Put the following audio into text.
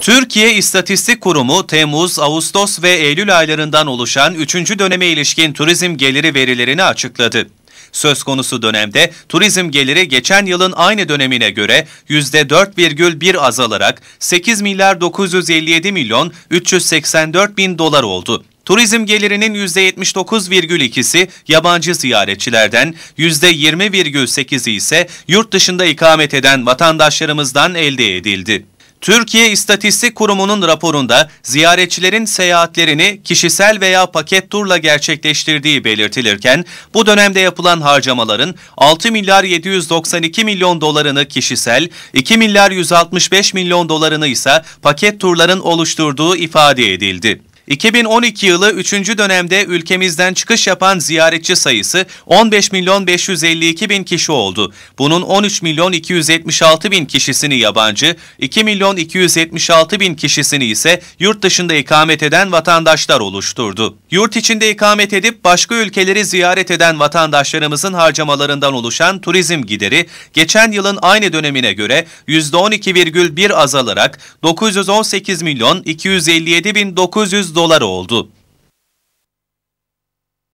Türkiye İstatistik Kurumu Temmuz, Ağustos ve Eylül aylarından oluşan 3. döneme ilişkin turizm geliri verilerini açıkladı. Söz konusu dönemde turizm geliri geçen yılın aynı dönemine göre %4,1 azalarak 8 milyar 957 milyon 384 bin dolar oldu. Turizm gelirinin %79,2'si yabancı ziyaretçilerden, %20,8'i ise yurt dışında ikamet eden vatandaşlarımızdan elde edildi. Türkiye İstatistik Kurumu'nun raporunda ziyaretçilerin seyahatlerini kişisel veya paket turla gerçekleştirdiği belirtilirken bu dönemde yapılan harcamaların 6 milyar 792 milyon dolarını kişisel, 2 milyar 165 milyon dolarını ise paket turların oluşturduğu ifade edildi. 2012 yılı 3. dönemde ülkemizden çıkış yapan ziyaretçi sayısı 15 milyon 552 bin kişi oldu. Bunun 13 milyon 276 bin kişisini yabancı, 2 milyon 276 bin kişisini ise yurt dışında ikamet eden vatandaşlar oluşturdu. Yurt içinde ikamet edip başka ülkeleri ziyaret eden vatandaşlarımızın harcamalarından oluşan turizm gideri geçen yılın aynı dönemine göre %12,1 azalarak 918 milyon 257 bin 900 dolar oldu.